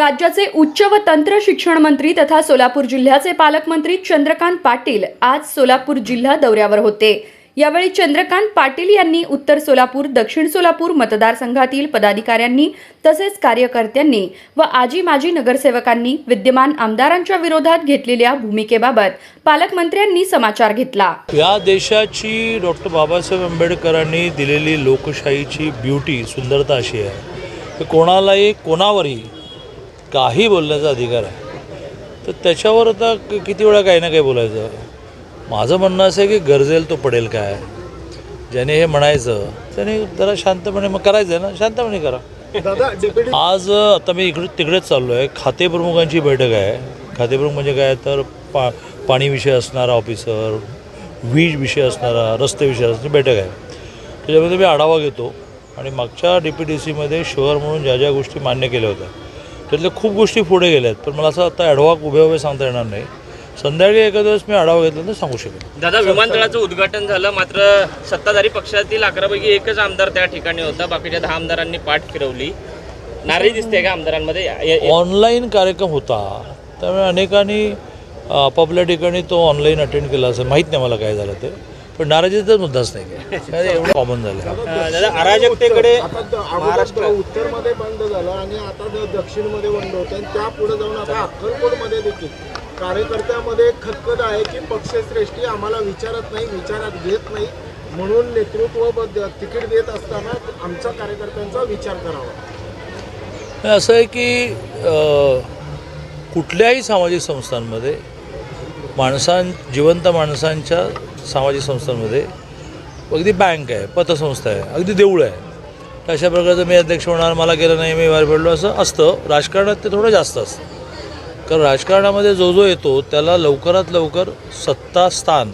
राज्याचे उच्च व तंत्र शिक्षण मंत्री तथा सोलापूर जिल्ह्याचे पालकमंत्री चंद्रकांत पाटील आज सोलापूर जिल्हा दौऱ्यावर होते. यावेळी चंद्रकांत पाटील यांनी उत्तर सोलापूर दक्षिण सोलापूर मतदारसंघातील पदाधिकाऱ्यांनी तसेच कार्यकर्त्यांनी व आजी माजी नगरसेवकांनी विद्यमान आमदारांच्या विरोधात घेतलेल्या भूमिकेबाबत पालकमंत्र्यांनी समाचार घेतला. या देशाची डॉक्टर बाबासाहेब आंबेडकरांनी दिलेली लोकशाहीची ब्युटी सुंदरता अशी आहे. की कोणालाही कोणावरही काही बोलण्याचा अधिकार आहे. तर त्याच्यावर आता किती वेळा काही ना काही बोलायचं. माझं म्हणणं असं आहे की गरजेल तो पडेल काय? ज्याने हे म्हणायचं त्याने जरा शांतपणे मग करायचं ना? शांतपणे करा. आज आता मी इकडे तिकडेच चाललो आहे. खाते प्रमुखांची बैठक आहे. खाते प्रमुख म्हणजे काय? तर पा पाणी विषय असणारा ऑफिसर वीज विषय असणारा रस्ते विषय असणारी बैठक आहे. त्याच्यामध्ये मी आढावा घेतो. आणि मागच्या डी पी डी सीमध्ये शहर म्हणून ज्या ज्या गोष्टी मान्य केल्या होत्या त्यातल्या खूप गोष्टी पुढे गेल्या आहेत पण मला असं आता ॲडव्हाक उभे उभे सांगता येणार नाही. संध्याकाळी एका दिवस मी आढावा घेतल्यानंतर सांगू शकेन. दादा विमानतळाचं उद्घाटन झालं मात्र सत्ताधारी पक्षातील अकरापैकी एकच आमदार त्या ठिकाणी होता. बाकीच्या दहा आमदारांनी पाठ फिरवली. नाराजी दिसते का आमदारांमध्ये? ऑनलाईन कार्यक्रम होता. त्यामुळे अनेकांनी आपापल्या ठिकाणी तो ऑनलाईन अटेंड केला असेल. माहीत नाही मला काय झालं ते. पण नाराजीचा मुद्दाच नाही काय. एवढं कॉमन झालं दादा अराजकतेकडे आता अगोदर उत्तरमध्ये बंद झालं आणि आता द- दक्षिणमध्ये बंद होतं आणि त्या पुढे जाऊन आता अक्कलकोटमध्ये देखील. कार्यकर्त्यामध्ये खतखत आहे की पक्षश्रेष्ठी आम्हाला विचारत नाही विचारात घेत नाही. म्हणून नेतृत्व तिकीट देत असताना आमच्या कार्यकर्त्यांचा विचार करावा. असं आहे की अ, कुठल्याही सामाजिक संस्थांमध्ये माणसां जिवंत माणसांच्या सामाजिक संस्थांमध्ये अगदी बँक आहे पतसंस्था आहे अगदी देऊळ आहे. तर अशा प्रकारचं मी अध्यक्ष होणार मला गेलं नाही मी बाहेर पडलो असं असतं. राजकारणात ते थोडं जास्त असतं. कारण राजकारणामध्ये जो जो येतो त्याला लवकरात लवकर सत्ता स्थान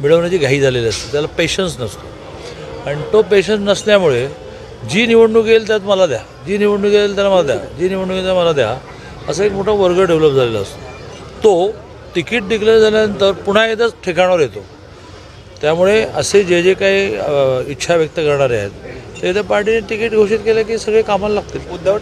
मिळवण्याची घाई झालेली असते. त्याला पेशन्स नसतो. आणि तो पेशन्स नसल्यामुळे जी निवडणूक येईल त्यात मला द्या. जी निवडणूक येईल त्याला मला द्या. जी निवडणूक येईल त्याला मला द्या. असा एक मोठा वर्ग डेव्हलप झालेला असतो. तो तिकीट डिक्लेअर झाल्यानंतर पुन्हा एकदाच ठिकाणावर येतो. त्यामुळे असे जे जे काही इच्छा व्यक्त करणारे आहेत ते त्या पार्टीने तिकीट घोषित केलं की सगळे कामाला लागतील.